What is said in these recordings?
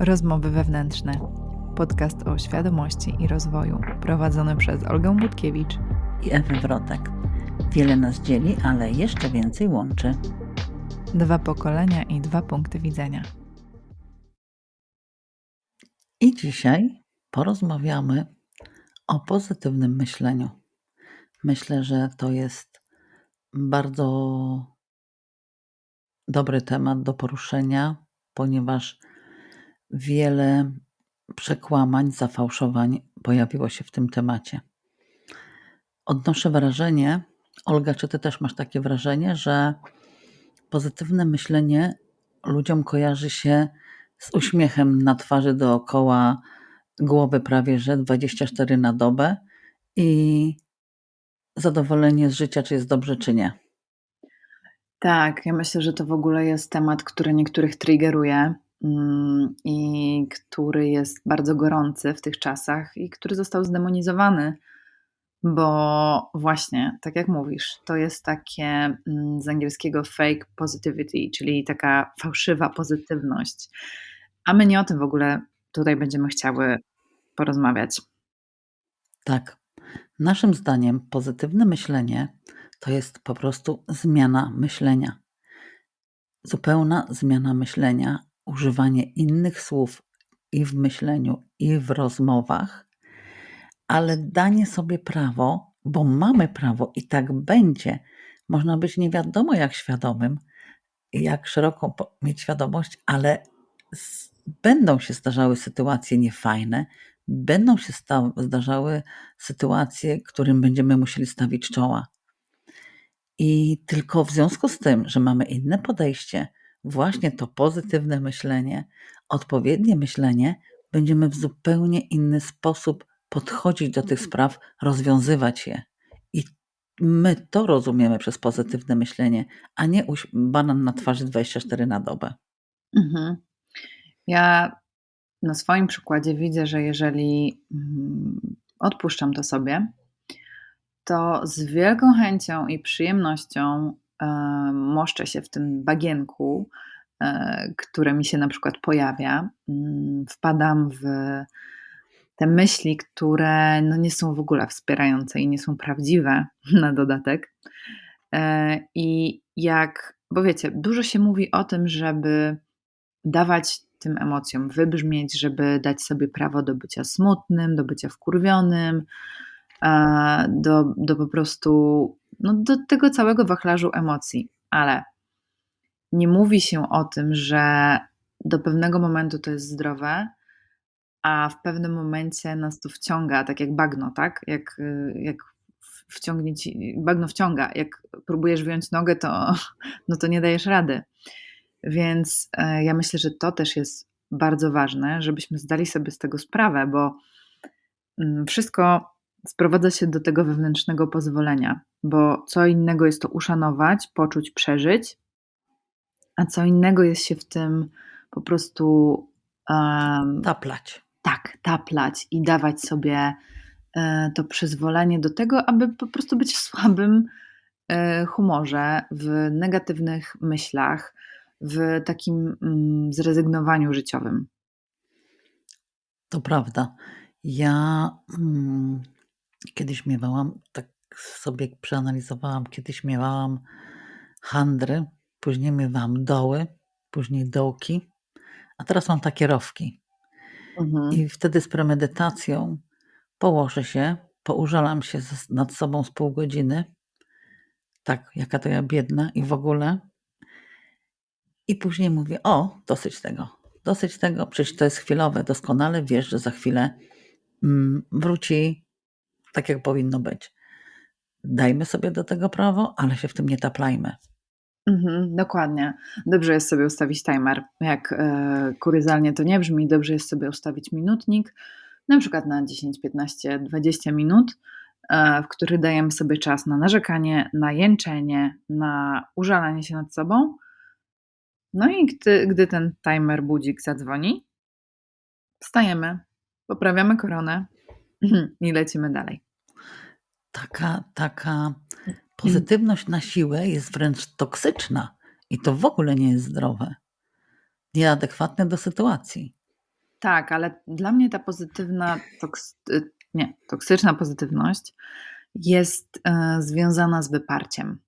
Rozmowy wewnętrzne. Podcast o świadomości i rozwoju, prowadzony przez Olgę Budkiewicz i Ewę Wrotek. Wiele nas dzieli, ale jeszcze więcej łączy. Dwa pokolenia i dwa punkty widzenia. I dzisiaj porozmawiamy o pozytywnym myśleniu. Myślę, że to jest bardzo dobry temat do poruszenia, ponieważ wiele przekłamań, zafałszowań pojawiło się w tym temacie. Odnoszę wrażenie, Olga, czy ty też masz takie wrażenie, że pozytywne myślenie ludziom kojarzy się z uśmiechem na twarzy dookoła głowy prawie że 24 na dobę i zadowolenie z życia, czy jest dobrze, czy nie. Tak, ja myślę, że to w ogóle jest temat, który niektórych triggeruje i który jest bardzo gorący w tych czasach i który został zdemonizowany, bo właśnie, tak jak mówisz, to jest takie mm, z angielskiego fake positivity, czyli taka fałszywa pozytywność. A my nie o tym w ogóle tutaj będziemy chciały porozmawiać. Tak. Naszym zdaniem pozytywne myślenie to jest po prostu zmiana myślenia. Zupełna zmiana myślenia, używanie innych słów i w myśleniu, i w rozmowach, ale danie sobie prawo, bo mamy prawo i tak będzie. Można być nie wiadomo jak świadomym, jak szeroką mieć świadomość, ale będą się zdarzały sytuacje niefajne, będą się zdarzały sytuacje, którym będziemy musieli stawić czoła. I tylko w związku z tym, że mamy inne podejście, właśnie to pozytywne myślenie, odpowiednie myślenie, będziemy w zupełnie inny sposób podchodzić do tych spraw, rozwiązywać je. I my to rozumiemy przez pozytywne myślenie, a nie banan na twarzy 24 na dobę. Mhm. Ja na swoim przykładzie widzę, że jeżeli mm, odpuszczam to sobie, to z wielką chęcią i przyjemnością moszczę się w tym bagienku, e, które mi się na przykład pojawia. Mm, wpadam w te myśli, które no nie są w ogóle wspierające i nie są prawdziwe na dodatek. E, I jak, bo wiecie, dużo się mówi o tym, żeby dawać tym emocjom wybrzmieć, żeby dać sobie prawo do bycia smutnym, do bycia wkurwionym, do, do po prostu no, do tego całego wachlarzu emocji. Ale nie mówi się o tym, że do pewnego momentu to jest zdrowe, a w pewnym momencie nas to wciąga, tak jak bagno, tak? Jak, jak wciągnie ci, bagno wciąga. Jak próbujesz wyjąć nogę, to, no to nie dajesz rady. Więc e, ja myślę, że to też jest bardzo ważne, żebyśmy zdali sobie z tego sprawę, bo mm, wszystko sprowadza się do tego wewnętrznego pozwolenia, bo co innego jest to uszanować, poczuć, przeżyć, a co innego jest się w tym po prostu um, taplać. Tak, taplać i dawać sobie e, to przyzwolenie do tego, aby po prostu być w słabym e, humorze, w negatywnych myślach, w takim mm, zrezygnowaniu życiowym. To prawda. Ja mm, kiedyś miewałam, tak sobie przeanalizowałam, kiedyś miewałam handry, później miewałam doły, później dołki, a teraz mam takie rowki. Mhm. I wtedy z premedytacją położę się, poużalam się nad sobą z pół godziny. Tak, jaka to ja biedna i w ogóle. I później mówię: O, dosyć tego, dosyć tego, przecież to jest chwilowe, doskonale wiesz, że za chwilę mm, wróci tak, jak powinno być. Dajmy sobie do tego prawo, ale się w tym nie taplajmy. Mhm, dokładnie. Dobrze jest sobie ustawić timer. Jak e, kuryzalnie to nie brzmi, dobrze jest sobie ustawić minutnik, na przykład na 10, 15, 20 minut, e, w których dajemy sobie czas na narzekanie, na jęczenie, na użalanie się nad sobą no i gdy, gdy ten timer budzik zadzwoni, wstajemy, poprawiamy koronę i lecimy dalej. Taka, taka pozytywność na siłę jest wręcz toksyczna i to w ogóle nie jest zdrowe. Nieadekwatne do sytuacji. Tak, ale dla mnie ta pozytywna, toks y, nie, toksyczna pozytywność jest, e, związana z wyparciem.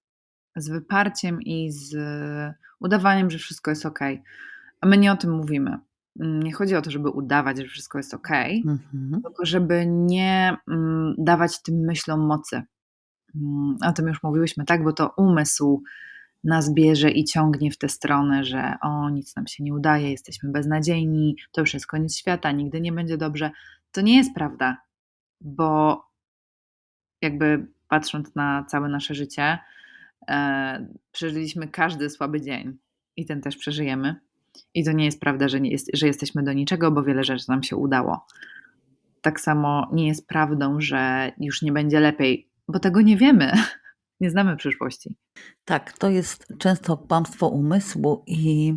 Z wyparciem i z udawaniem, że wszystko jest okej. A my nie o tym mówimy. Mm, nie chodzi o to, żeby udawać, że wszystko jest okej, Mhm. tylko żeby nie, mm, dawać tym myślom mocy. Mm, o tym już mówiłyśmy, tak, bo to umysł nas bierze i ciągnie w tę stronę, że o, nic nam się nie udaje, jesteśmy beznadziejni, to już jest koniec świata, nigdy nie będzie dobrze. To nie jest prawda, bo jakby patrząc na całe nasze życie, e, przeżyliśmy każdy słaby dzień i ten też przeżyjemy. I to nie jest prawda, że, nie jest, że jesteśmy do niczego, bo wiele rzeczy nam się udało. Tak samo nie jest prawdą, że już nie będzie lepiej, bo tego nie wiemy. Nie znamy przyszłości. Tak, to jest często kłamstwo umysłu i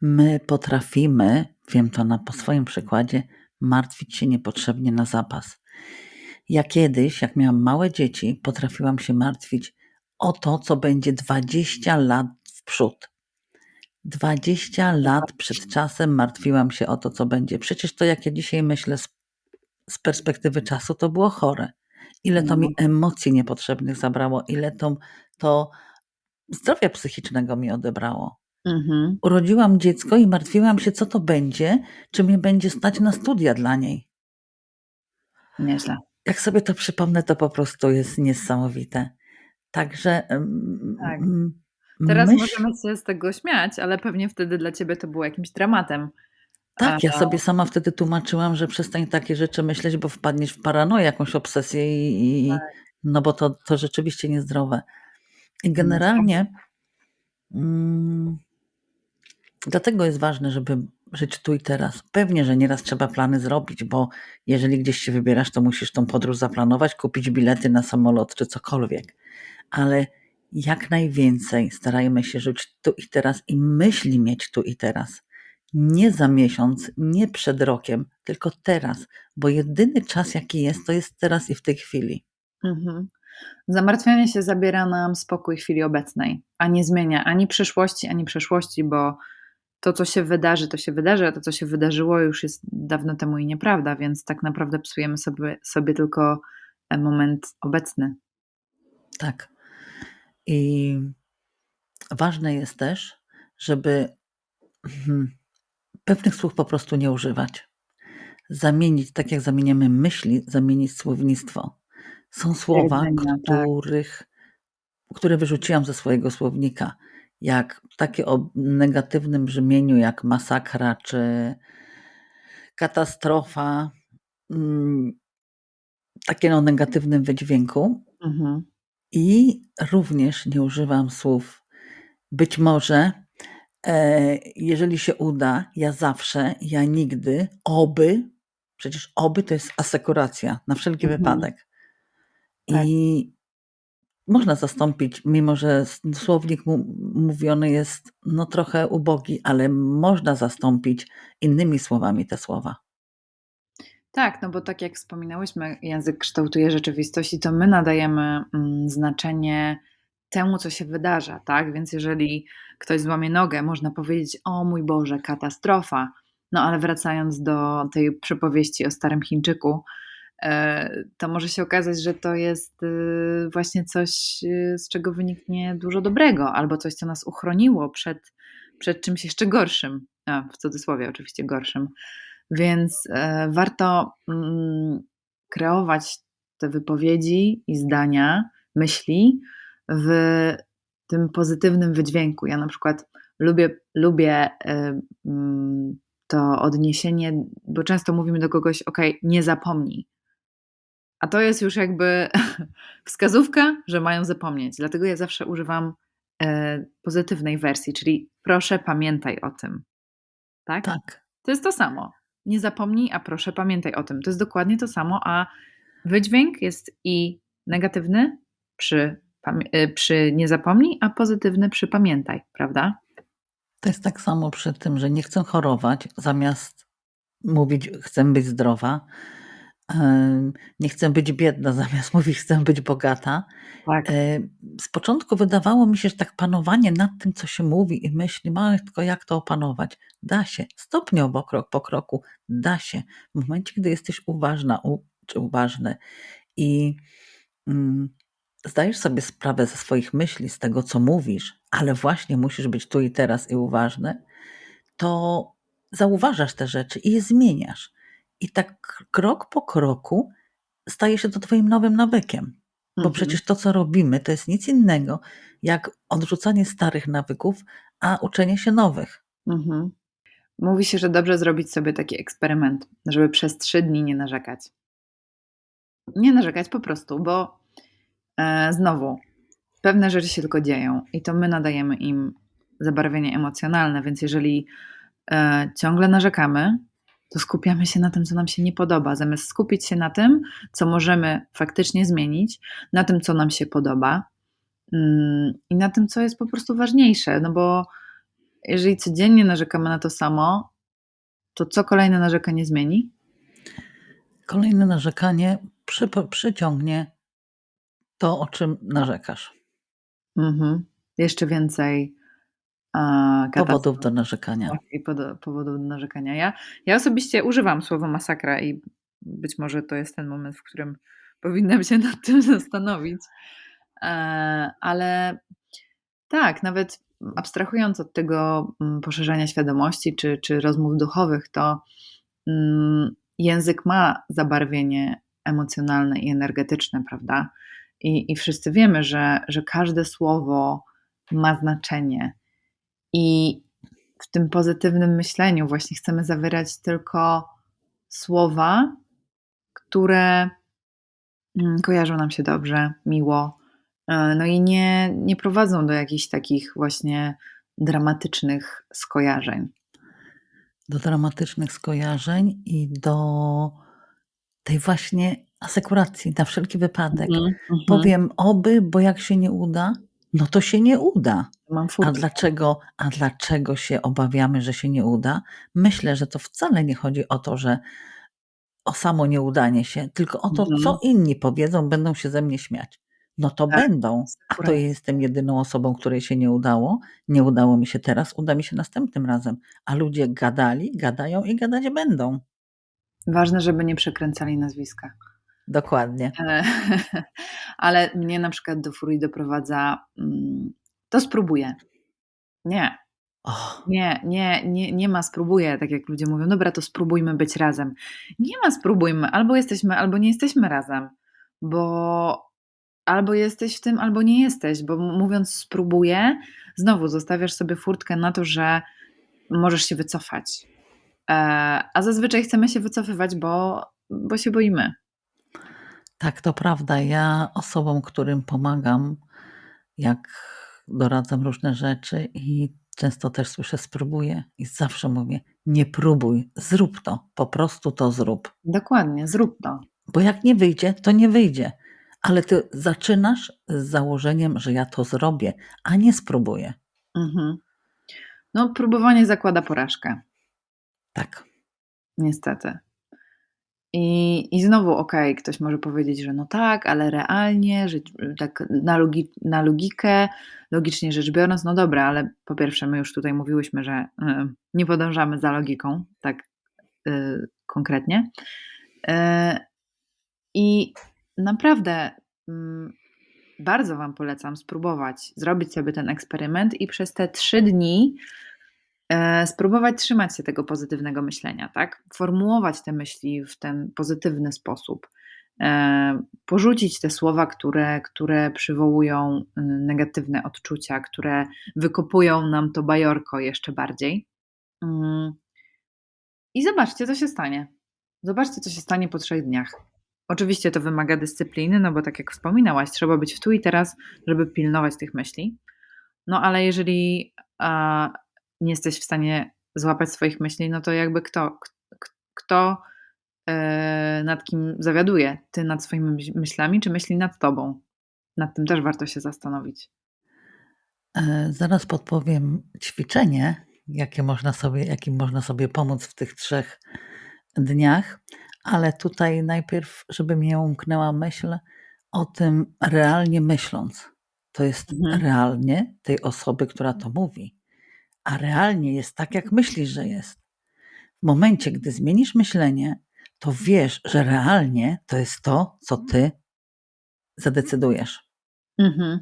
my potrafimy, wiem to na po swoim przykładzie, martwić się niepotrzebnie na zapas. Ja kiedyś, jak miałam małe dzieci, potrafiłam się martwić o to, co będzie 20 lat w przód. 20 lat przed czasem martwiłam się o to, co będzie. Przecież to, jak ja dzisiaj myślę z, z perspektywy czasu, to było chore. Ile to mi emocji niepotrzebnych zabrało, ile to, to zdrowia psychicznego mi odebrało. Mhm. Urodziłam dziecko i martwiłam się, co to będzie, czy mnie będzie stać na studia dla niej. Nieźle. Jak sobie to przypomnę, to po prostu jest niesamowite. Także. Tak. Teraz myśl- możemy się z tego śmiać, ale pewnie wtedy dla ciebie to było jakimś dramatem. Tak, ja sobie sama wtedy tłumaczyłam, że przestań takie rzeczy myśleć, bo wpadniesz w paranoję, jakąś obsesję i, i Tak. no bo to, to rzeczywiście niezdrowe. I generalnie mm, dlatego jest ważne, żeby żyć tu i teraz. Pewnie, że nieraz trzeba plany zrobić, bo jeżeli gdzieś się wybierasz, to musisz tą podróż zaplanować, kupić bilety na samolot czy cokolwiek. Ale jak najwięcej starajmy się żyć tu i teraz i myśli mieć tu i teraz. Nie za miesiąc, nie przed rokiem, tylko teraz, bo jedyny czas, jaki jest, to jest teraz i w tej chwili. Mhm. Zamartwianie się zabiera nam spokój chwili obecnej, a nie zmienia ani przyszłości, ani przeszłości, bo to, co się wydarzy, to się wydarzy, a to, co się wydarzyło, już jest dawno temu i nieprawda, więc tak naprawdę psujemy sobie, sobie tylko e, moment obecny. Tak. I ważne jest też, żeby mhm, pewnych słów po prostu nie używać. Zamienić, tak jak zamieniamy myśli, zamienić słownictwo. Są słowa, Stwierdzenia, tak. których, które wyrzuciłam ze swojego słownika, jak takie o negatywnym brzmieniu, jak masakra czy katastrofa, mm, takie o negatywnym wydźwięku, Mhm. I również nie używam słów być może, e, jeżeli się uda, ja zawsze, ja nigdy, oby, przecież oby to jest asekuracja na wszelki Mhm. wypadek. Tak. I można zastąpić, mimo że słownik mówiony jest no trochę ubogi, ale można zastąpić innymi słowami te słowa. Tak, no bo tak jak wspominałyśmy, język kształtuje rzeczywistość i to my nadajemy mm, znaczenie temu, co się wydarza, tak? Więc jeżeli ktoś złamie nogę, można powiedzieć: O mój Boże, katastrofa. No ale wracając do tej przypowieści o starym Chińczyku, e, to może się okazać, że to jest y, właśnie coś, y, z czego wyniknie dużo dobrego, albo coś, co nas uchroniło przed, przed czymś jeszcze gorszym. A, w cudzysłowie, oczywiście gorszym. Więc e, warto mm, kreować te wypowiedzi i zdania, myśli w tym pozytywnym wydźwięku. Ja na przykład lubię, lubię e, mm, to odniesienie, bo często mówimy do kogoś, ok, nie zapomnij. A to jest już jakby wskazówka, że mają zapomnieć. Dlatego ja zawsze używam e, pozytywnej wersji, czyli proszę pamiętaj o tym. Tak? Tak. To jest to samo. Nie zapomnij, a proszę pamiętaj o tym. To jest dokładnie to samo, a wydźwięk jest i negatywny przy, y, przy nie zapomnij, a pozytywny przy pamiętaj, prawda? To jest tak samo przy tym, że nie chcę chorować, zamiast mówić chcę być zdrowa, nie chcę być biedna, zamiast mówić chcę być bogata. Tak. E, Z początku wydawało mi się, że tak panowanie nad tym, co się mówi i myśli, matko, jak to opanować? Da się, stopniowo, krok po kroku, da się. W momencie, gdy jesteś uważna u, czy uważny i mm, zdajesz sobie sprawę ze swoich myśli, z tego, co mówisz, ale właśnie musisz być tu i teraz i uważny, to zauważasz te rzeczy i je zmieniasz. I tak krok po kroku staje się to Twoim nowym nawykiem. Bo Mhm. przecież to, co robimy, to jest nic innego jak odrzucanie starych nawyków, a uczenie się nowych. Mhm. Mówi się, że dobrze zrobić sobie taki eksperyment, żeby przez trzy dni nie narzekać. Nie narzekać po prostu, bo e, znowu pewne rzeczy się tylko dzieją i to my nadajemy im zabarwienie emocjonalne, więc jeżeli e, ciągle narzekamy, to skupiamy się na tym, co nam się nie podoba, zamiast skupić się na tym, co możemy faktycznie zmienić, na tym, co nam się podoba mm, i na tym, co jest po prostu ważniejsze, no bo jeżeli codziennie narzekamy na to samo, to co kolejne narzekanie zmieni? Kolejne narzekanie przy, przyciągnie to, o czym narzekasz. Mhm. Jeszcze więcej Powodów do narzekania. I powodów do narzekania. Ja, ja osobiście używam słowa masakra i być może to jest ten moment, w którym powinnam się nad tym zastanowić. E, ale tak, nawet abstrahując od tego mm, poszerzania świadomości czy, czy rozmów duchowych, to mm, język ma zabarwienie emocjonalne i energetyczne, prawda? I, i wszyscy wiemy, że, że każde słowo ma znaczenie. I w tym pozytywnym myśleniu właśnie chcemy zawierać tylko słowa, które mm, kojarzą nam się dobrze, miło, e, no i nie, nie prowadzą do jakichś takich właśnie dramatycznych skojarzeń. Do dramatycznych skojarzeń i do tej właśnie asekuracji na wszelki wypadek. Mhm, mhm. Powiem oby, bo jak się nie uda, no to się nie uda. Mam A furtkę. dlaczego, a dlaczego się obawiamy, że się nie uda? Myślę, że to wcale nie chodzi o to, że o samo nieudanie się, tylko o to, Mhm. co inni powiedzą, będą się ze mnie śmiać. No to Tak, będą, a to ja jestem jedyną osobą, której się nie udało. Nie udało mi się teraz, uda mi się następnym razem. A ludzie gadali, gadają i gadać będą. Ważne, żeby nie przekręcali nazwiska. Dokładnie. E, Ale mnie na przykład do furii doprowadza, mm, to spróbuję. Nie, O, nie, nie, nie, nie ma spróbuję, tak jak ludzie mówią, dobra, to spróbujmy być razem. Nie ma spróbujmy, albo jesteśmy, albo nie jesteśmy razem, bo albo jesteś w tym, albo nie jesteś, bo mówiąc spróbuję, znowu zostawiasz sobie furtkę na to, że możesz się wycofać. E, A zazwyczaj chcemy się wycofywać, bo, bo się boimy. tak, to prawda. Ja osobom, którym pomagam, jak doradzam różne rzeczy i często też słyszę spróbuję i zawsze mówię, nie próbuj, zrób to, po prostu to zrób. Dokładnie, zrób to. Bo jak nie wyjdzie, to nie wyjdzie. Ale ty zaczynasz z założeniem, że ja to zrobię, a nie spróbuję. Mhm. No, próbowanie zakłada porażkę, Tak. niestety. I, i znowu, okej, ktoś może powiedzieć, że no tak, ale realnie, że tak na, logi, na logikę, logicznie rzecz biorąc, no dobra, ale po pierwsze, my już tutaj mówiłyśmy, że y, nie podążamy za logiką, tak y, konkretnie. Y, I naprawdę mm, bardzo Wam polecam spróbować zrobić sobie ten eksperyment i przez te trzy dni spróbować trzymać się tego pozytywnego myślenia, tak? Formułować te myśli w ten pozytywny sposób. E, porzucić te słowa, które, które przywołują y, negatywne odczucia, które wykopują nam to bajorko jeszcze bardziej. Mm. I zobaczcie, co się stanie. Zobaczcie, co się stanie po trzech dniach. Oczywiście to wymaga dyscypliny, no bo tak jak wspominałaś, trzeba być w tu i teraz, żeby pilnować tych myśli. No ale jeżeli nie jesteś w stanie złapać swoich myśli, no to jakby kto, kto e, nad kim zawiaduje? Ty nad swoimi myśl- myślami, czy myśli nad tobą? Nad tym też warto się zastanowić. E, Zaraz podpowiem ćwiczenie, jakie można sobie, jakim można sobie pomóc w tych trzech dniach, Ale tutaj najpierw, żeby mnie umknęła myśl o tym realnie myśląc. To jest Mhm. realnie tej osoby, która to mówi. A realnie jest tak, jak myślisz, że jest. W momencie, gdy zmienisz myślenie, to wiesz, że realnie to jest to, co ty zadecydujesz. Mhm.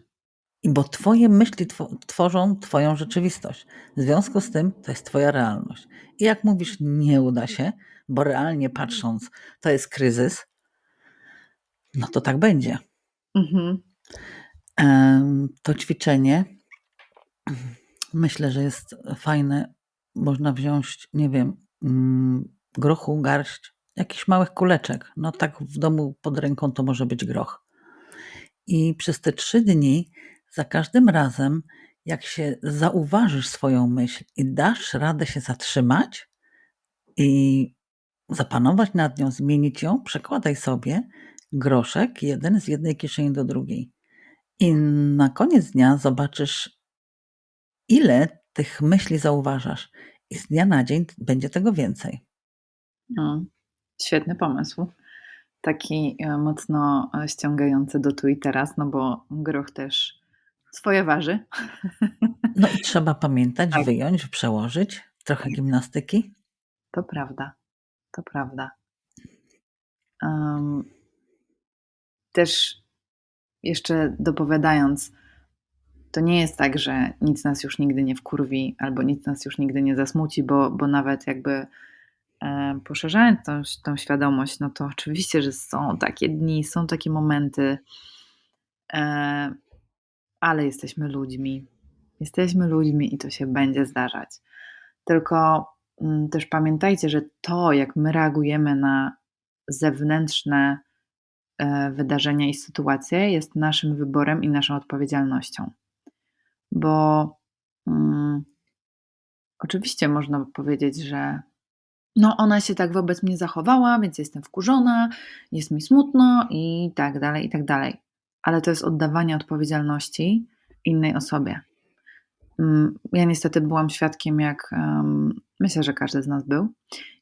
I bo twoje myśli two- tworzą twoją rzeczywistość. W związku z tym to jest twoja realność. I jak mówisz, nie uda się, bo realnie patrząc, to jest kryzys, no to tak będzie. Mhm. To ćwiczenie myślę, że jest fajne. Można wziąć, nie wiem, mm, grochu, garść, jakichś małych kuleczek. No tak w domu pod ręką to może być groch. I przez te trzy dni, za każdym razem, jak się zauważysz swoją myśl i dasz radę się zatrzymać i zapanować nad nią, zmienić ją, przekładaj sobie groszek jeden z jednej kieszeni do drugiej. I na koniec dnia zobaczysz, ile tych myśli zauważasz. I z dnia na dzień będzie tego więcej. No, świetny pomysł. Taki e, mocno e, ściągający do tu i teraz, no bo groch też swoje waży. No i trzeba pamiętać, Tak. wyjąć, przełożyć, trochę gimnastyki. To prawda, to prawda. Em, też jeszcze dopowiadając, to nie jest tak, że nic nas już nigdy nie wkurwi albo nic nas już nigdy nie zasmuci, bo, bo nawet jakby e, poszerzając tą, tą świadomość, no to oczywiście, że są takie dni, są takie momenty, e, ale jesteśmy ludźmi. Jesteśmy ludźmi i to się będzie zdarzać. Tylko mm, też pamiętajcie, że to, jak my reagujemy na zewnętrzne e, wydarzenia i sytuacje, jest naszym wyborem i naszą odpowiedzialnością. Bo mm, oczywiście można powiedzieć, że no ona się tak wobec mnie zachowała, więc jestem wkurzona, jest mi smutno i tak dalej, i tak dalej. Ale to jest oddawanie odpowiedzialności innej osobie. Mm, Ja niestety byłam świadkiem, jak em, myślę, że każdy z nas był,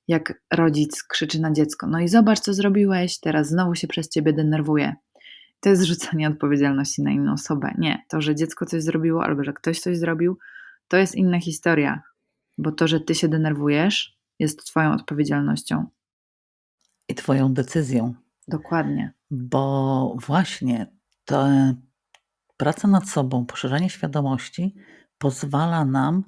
jak rodzic krzyczy na dziecko: No i zobacz, co zrobiłeś, teraz znowu się przez ciebie denerwuje. To jest rzucanie odpowiedzialności na inną osobę. Nie, to, że dziecko coś zrobiło albo że ktoś coś zrobił, to jest inna historia, bo to, że ty się denerwujesz, jest twoją odpowiedzialnością. I twoją decyzją. Dokładnie. Bo właśnie ta praca nad sobą, poszerzanie świadomości pozwala nam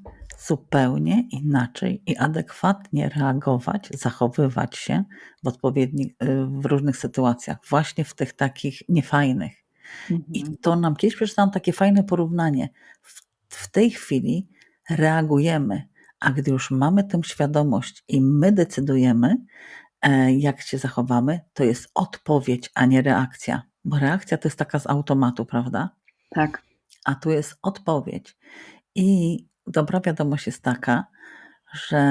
zupełnie inaczej i adekwatnie reagować, zachowywać się w odpowiednich, w różnych sytuacjach, właśnie w tych takich niefajnych. I Mhm. to nam kiedyś przeczytałam takie fajne porównanie. W, w tej chwili reagujemy, a gdy już mamy tę świadomość i my decydujemy, e, jak się zachowamy, to jest odpowiedź, a nie reakcja. Bo reakcja to jest taka z automatu, prawda? Tak. A tu jest odpowiedź. I dobra wiadomość jest taka, że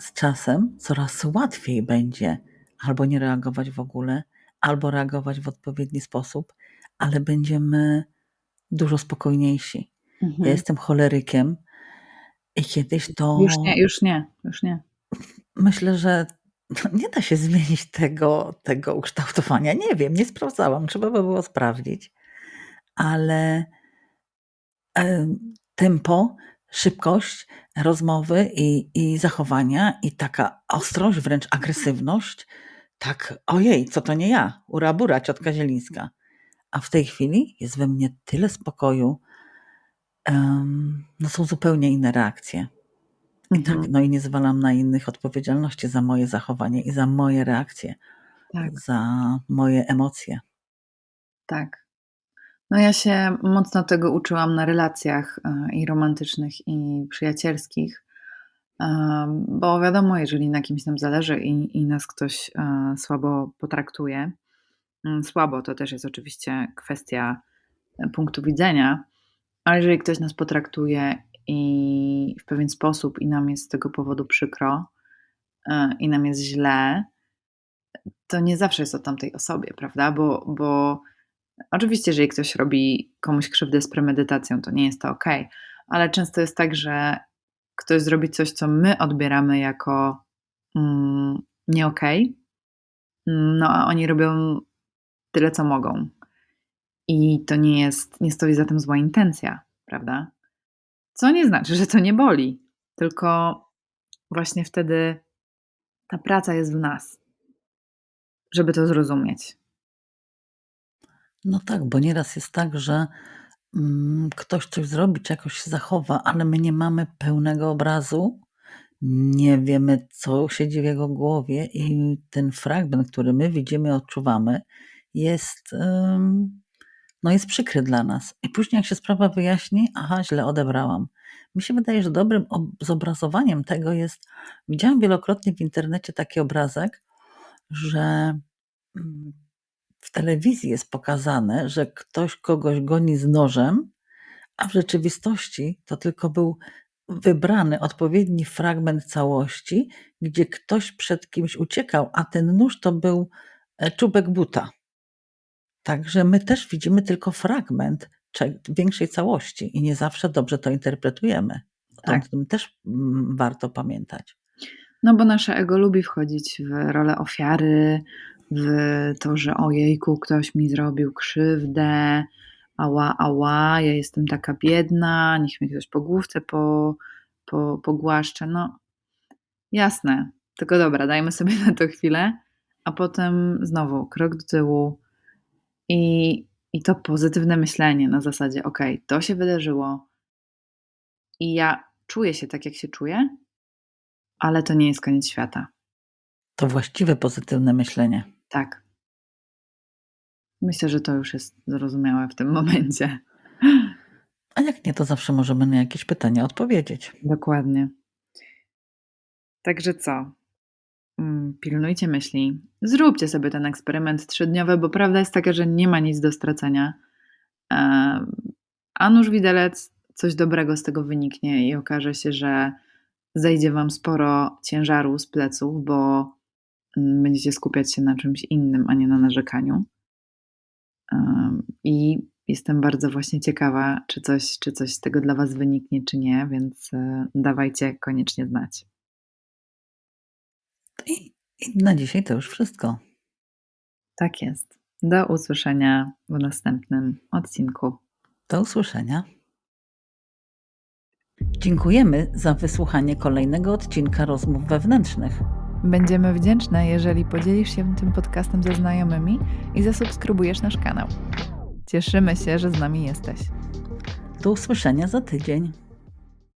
z czasem coraz łatwiej będzie albo nie reagować w ogóle, albo reagować w odpowiedni sposób, ale będziemy dużo spokojniejsi. Mhm. Ja jestem cholerykiem i kiedyś to. Już nie, już nie, już nie. Myślę, że nie da się zmienić tego, tego ukształtowania. Nie wiem, nie sprawdzałam, trzeba by było sprawdzić. Ale tempo, szybkość rozmowy i, i zachowania, i taka ostrość, wręcz agresywność, tak, ojej, co to nie ja, urabura, ciotka Zielińska. A w tej chwili jest we mnie tyle spokoju, em, no są zupełnie inne reakcje. I tak, Mhm. no i nie zwalam na innych odpowiedzialności za moje zachowanie i za moje reakcje, Tak. za moje emocje. Tak. No ja się mocno tego uczyłam na relacjach e, i romantycznych, i przyjacielskich, em, bo wiadomo, jeżeli na kimś nam zależy i, i nas ktoś e, słabo potraktuje, mm, słabo to też jest oczywiście kwestia e, punktu widzenia, ale jeżeli ktoś nas potraktuje i w pewien sposób i nam jest z tego powodu przykro e, i nam jest źle, to nie zawsze jest o tamtej osobie, prawda? Bo, bo Oczywiście, jeżeli ktoś robi komuś krzywdę z premedytacją, to nie jest to ok, ale często jest tak, że ktoś zrobi coś, co my odbieramy jako mm, nie ok, no a oni robią tyle, co mogą. I to nie jest, nie stoi za tym zła intencja, prawda? Co nie znaczy, że to nie boli, tylko właśnie wtedy ta praca jest w nas, żeby to zrozumieć. No tak, bo nieraz jest tak, że mm, ktoś coś zrobi, czy jakoś się zachowa, ale my nie mamy pełnego obrazu, nie wiemy, co siedzi w jego głowie, i ten fragment, który my widzimy, odczuwamy, jest, no jest przykry dla nas. I później, jak się sprawa wyjaśni, aha, źle odebrałam. Mi się wydaje, że dobrym ob- zobrazowaniem tego jest, widziałam wielokrotnie w internecie taki obrazek, że mm, telewizji jest pokazane, że ktoś kogoś goni z nożem, a w rzeczywistości to tylko był wybrany odpowiedni fragment całości, gdzie ktoś przed kimś uciekał, a ten nóż to był e, czubek buta. Także my też widzimy tylko fragment większej całości i nie zawsze dobrze to interpretujemy. Tak. O tym też mm, warto pamiętać. No bo nasze ego lubi wchodzić w rolę ofiary, w to, że ojejku, ktoś mi zrobił krzywdę, ała, ała, ja jestem taka biedna, niech mnie ktoś po główce po, po, pogłaszcze. No jasne, tylko dobra, dajmy sobie na to chwilę, a potem znowu krok do tyłu i, i to pozytywne myślenie na zasadzie, ok, to się wydarzyło i ja czuję się tak, jak się czuję, ale to nie jest koniec świata. To właściwe pozytywne myślenie. Tak. Myślę, że to już jest zrozumiałe w tym momencie. A jak nie, to zawsze możemy na jakieś pytania odpowiedzieć. Dokładnie. Także co? Mm, Pilnujcie myśli. Zróbcie sobie ten eksperyment trzydniowy, bo prawda jest taka, że nie ma nic do stracenia. A nuż widelec, coś dobrego z tego wyniknie i okaże się, że zejdzie Wam sporo ciężaru z pleców, bo będziecie skupiać się na czymś innym, a nie na narzekaniu. I jestem bardzo właśnie ciekawa, czy coś, czy coś z tego dla Was wyniknie, czy nie, więc e, dawajcie koniecznie znać. I, I na dzisiaj to już wszystko. Tak jest. Do usłyszenia w następnym odcinku. Do usłyszenia. Dziękujemy za wysłuchanie kolejnego odcinka rozmów wewnętrznych. Będziemy wdzięczne, jeżeli podzielisz się tym podcastem ze znajomymi i zasubskrybujesz nasz kanał. Cieszymy się, że z nami jesteś. Do usłyszenia za tydzień.